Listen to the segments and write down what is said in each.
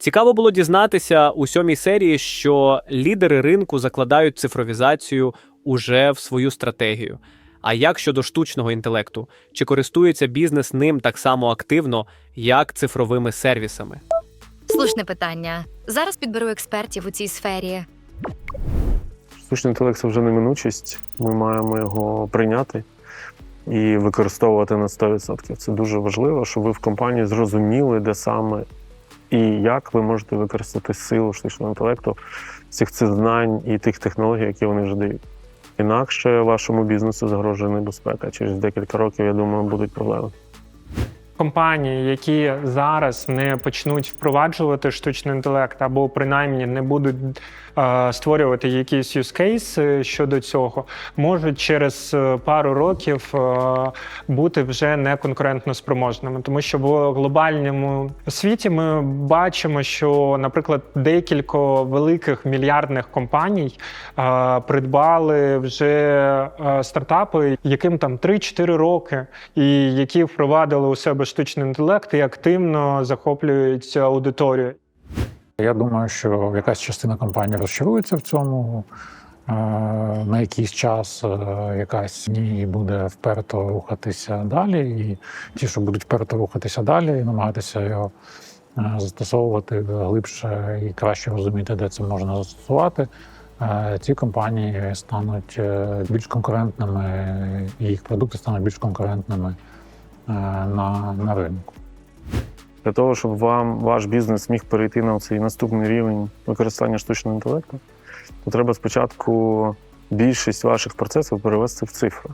Цікаво було дізнатися у сьомій серії, що лідери ринку закладають цифровізацію уже в свою стратегію. А як щодо штучного інтелекту? Чи користується бізнес ним так само активно, як цифровими сервісами? Слушне питання. Зараз підберу експертів у цій сфері. Штучний інтелект це вже неминучість. Ми маємо його прийняти і використовувати на 100%. Це дуже важливо, щоб ви в компанії зрозуміли, де саме і як ви можете використати силу штучного інтелекту, цих знань і тих технологій, які вони вже дають. Інакше вашому бізнесу загрожує небезпека. Через декілька років, я думаю, будуть проблеми. компанії, які зараз не почнуть впроваджувати штучний інтелект, або принаймні не будуть створювати якісь use case щодо цього, можуть через е, пару років е, бути вже не конкурентно спроможними, тому що в глобальному світі ми бачимо, що, наприклад, декілька великих мільярдних компаній е, придбали вже е, стартапи, яким там 3-4 роки, і які впровадили у себе штучний інтелект і активно захоплюють аудиторію. Я думаю, що якась частина компанії розчарується в цьому. е, На якийсь час е, якась ні буде вперто рухатися далі, і ті, що будуть вперто рухатися далі, і намагатися його е, застосовувати глибше і краще розуміти, де це можна застосувати. Ці компанії стануть більш конкурентними, і їх продукти стануть більш конкурентними на, на ринку. Для того, щоб вам ваш бізнес міг перейти на цей наступний рівень використання штучного інтелекту, то треба спочатку більшість ваших процесів перевести в цифру,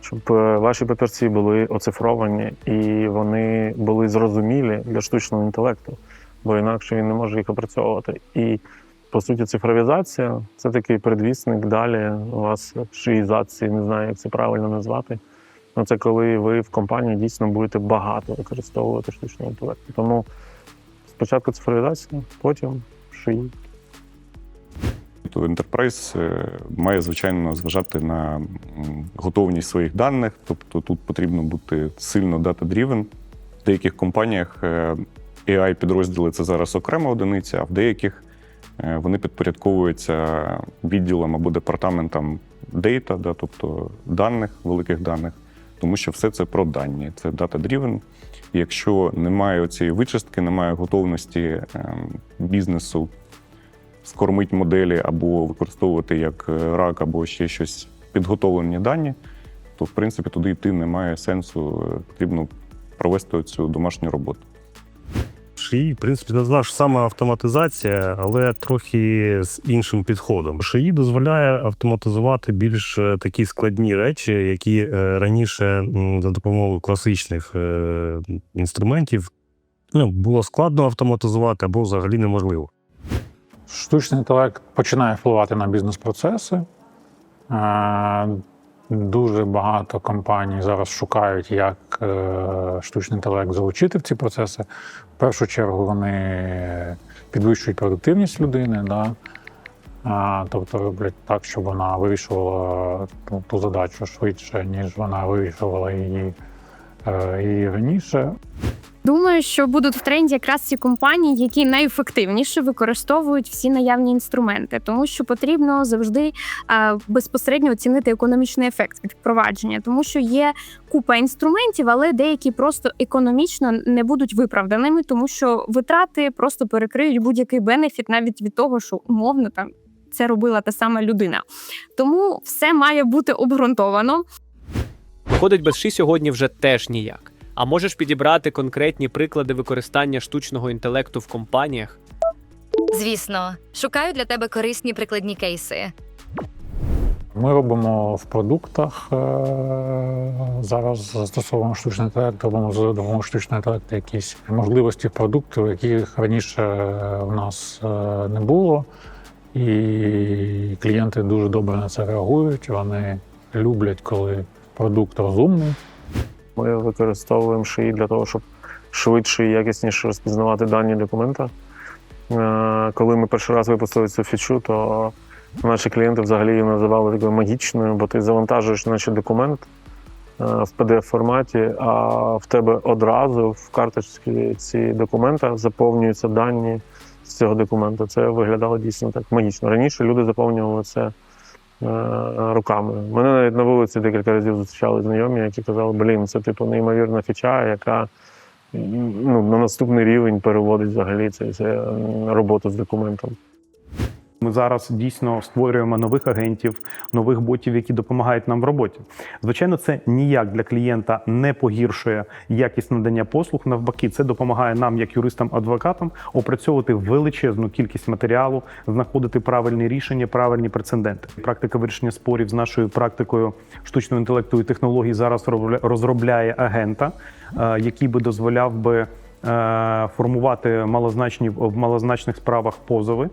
щоб е, ваші папірці були оцифровані і вони були зрозумілі для штучного інтелекту, бо інакше він не може їх опрацьовувати. І по суті, цифровізація це такий предвісник далі у вас шиїзації, не знаю, як це правильно назвати. Ну, це коли ви в компанії дійсно будете багато використовувати штучного інтелекту. Тому спочатку цифровізація, потім шиї. То Enterprise е, має звичайно зважати на готовність своїх даних, тобто тут потрібно бути сильно data-driven. В деяких компаніях е, AI підрозділи це зараз окрема одиниця, а в деяких е, вони підпорядковуються відділам або департаментам data, да, тобто даних, великих даних, тому що все це про дані. Це data-driven. Якщо немає цієї вичистки, немає готовності ем, бізнесу скормити моделі або використовувати як е, рак, або ще щось підготовлені дані, то в принципі туди йти немає сенсу. Е, Потрібно провести цю домашню роботу. Шиї, в принципі, не що саме автоматизація, але трохи з іншим підходом. Шиї дозволяє автоматизувати більш е, такі складні речі, які е, раніше за допомогою класичних е, інструментів ну, було складно автоматизувати або взагалі неможливо. Штучний інтелект починає впливати на бізнес-процеси. Дуже багато компаній зараз шукають, як е, штучний інтелект залучити в ці процеси. В першу чергу вони підвищують продуктивність людини, да? а, тобто роблять так, щоб вона вирішувала ту, ту задачу швидше, ніж вона вирішувала її, е, її раніше. Думаю, що будуть в тренді якраз ці компанії, які найефективніше використовують всі наявні інструменти, тому що потрібно завжди а, безпосередньо оцінити економічний ефект від впровадження, тому що є купа інструментів, але деякі просто економічно не будуть виправданими, тому що витрати просто перекриють будь-який бенефіт навіть від того, що умовно там це робила та сама людина. Тому все має бути обґрунтовано. Виходить, без ши сьогодні вже теж ніяк. А можеш підібрати конкретні приклади використання штучного інтелекту в компаніях? Звісно, шукаю для тебе корисні прикладні кейси. Ми робимо в продуктах е, зараз застосовуємо штучний інтелект, робимо за допомогою штучного інтелекту якісь можливості продуктів, яких раніше у нас е, не було. І клієнти дуже добре на це реагують. Вони люблять, коли продукт розумний. Ми використовуємо шиї для того, щоб швидше і якісніше розпізнавати дані документа. Е, Коли ми перший раз випустили цю фічу, то наші клієнти взагалі її називали такою магічною, бо ти завантажуєш наче документ е, в pdf форматі, а в тебе одразу в карточці ці документа заповнюються дані з цього документу. Це виглядало дійсно так магічно. Раніше люди заповнювали це руками. Мене навіть на вулиці декілька разів зустрічали знайомі, які казали, блін, це типу неймовірна фіча, яка ну, на наступний рівень переводить взагалі це роботу з документом. Ми зараз дійсно створюємо нових агентів, нових ботів, які допомагають нам в роботі. Звичайно, це ніяк для клієнта не погіршує якість надання послуг. Навпаки, це допомагає нам, як юристам-адвокатам, опрацьовувати величезну кількість матеріалу, знаходити правильні рішення, правильні прецеденти. Практика вирішення спорів з нашою практикою штучного інтелекту і технологій зараз робля- розробляє агента, е, який би дозволяв би е, формувати малозначні в малозначних справах позови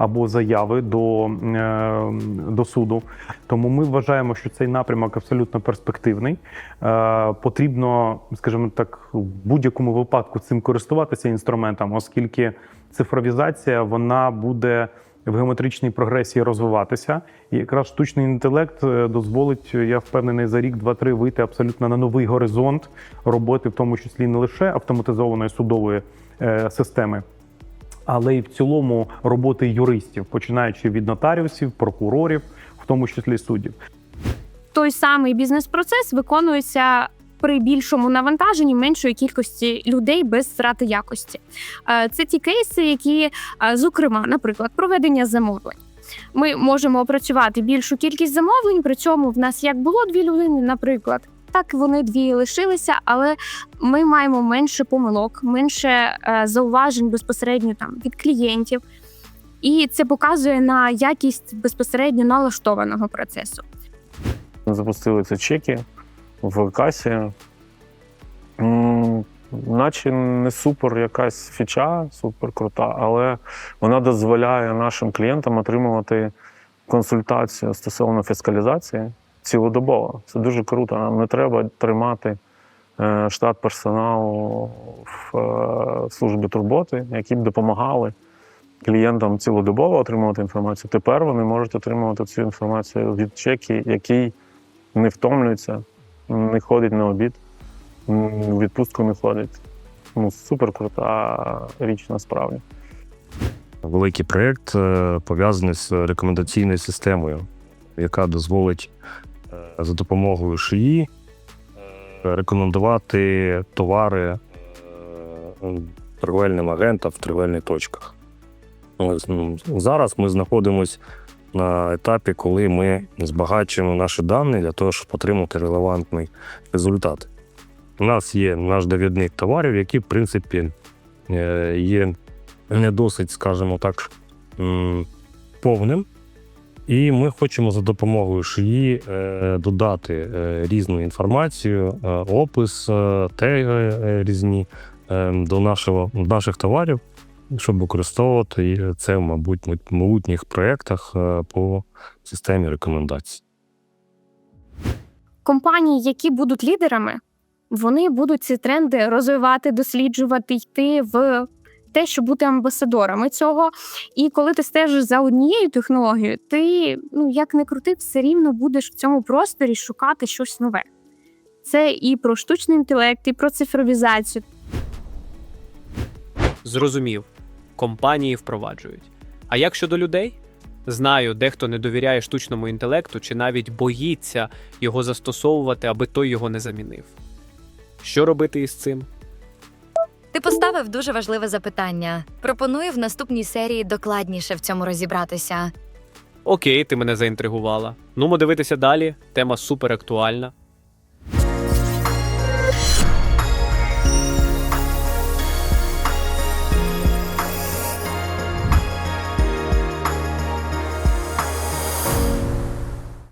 або заяви до, е, до суду. Тому ми вважаємо, що цей напрямок абсолютно перспективний. Е, Потрібно, скажімо так, в будь-якому випадку цим користуватися інструментом, оскільки цифровізація вона буде в геометричній прогресії розвиватися. І якраз штучний інтелект е, дозволить, я впевнений, за рік, два-три вийти абсолютно на новий горизонт роботи, в тому числі не лише автоматизованої судової системи, але й в цілому роботи юристів, починаючи від нотаріусів, прокурорів, в тому числі суддів. той самий бізнес-процес виконується при більшому навантаженні меншої кількості людей без втрати якості. Е, Це ті кейси, які, е, зокрема, наприклад, проведення замовлень. Ми можемо опрацювати більшу кількість замовлень, при цьому в нас як було дві людини, наприклад. Так вони дві лишилися, але ми маємо менше помилок, менше е, зауважень безпосередньо там від клієнтів, і це показує на якість безпосередньо налаштованого процесу. Запустили ці чеки в касі. Наче не супер якась фіча, супер крута, але вона дозволяє нашим клієнтам отримувати консультацію стосовно фіскалізації цілодобово. Це дуже круто. Нам не треба тримати е, штат персоналу в е, службі турботи, які б допомагали клієнтам цілодобово отримувати інформацію. Тепер вони можуть отримувати цю інформацію від чеки, який не втомлюється, не ходить на обід, в відпустку не ходить. Ну, супер крута річ насправді. Великий проєкт е, пов'язаний з рекомендаційною системою, яка дозволить за допомогою шиї е, рекомендувати товари е, торговельним агентам в торговельних точках. Ну, Зараз ми знаходимося на етапі, коли ми збагачуємо наші дані для того, щоб отримати релевантний результат. У нас є наш довідник товарів, який, в принципі, е, є не досить, скажімо так, повним. І ми хочемо за допомогою шиї е, додати е, різну інформацію, е, опис, теги різні до нашого, наших товарів, щоб використовувати це, мабуть, в майбутніх проєктах по системі рекомендацій. компанії, які будуть лідерами, вони будуть ці тренди розвивати, досліджувати, йти в те, щоб бути амбасадорами цього. І коли ти стежиш за однією технологією, ти, ну як не крути, все рівно будеш в цьому просторі шукати щось нове. Це і про штучний інтелект, і про цифровізацію. Зрозумів, компанії впроваджують. А як щодо людей? Знаю, дехто не довіряє штучному інтелекту чи навіть боїться його застосовувати, аби той його не замінив. Що робити із цим? Ти поставив дуже важливе запитання. Пропоную в наступній серії докладніше в цьому розібратися. Окей, ти мене заінтригувала. Ну, дивитися далі. Тема супер актуальна.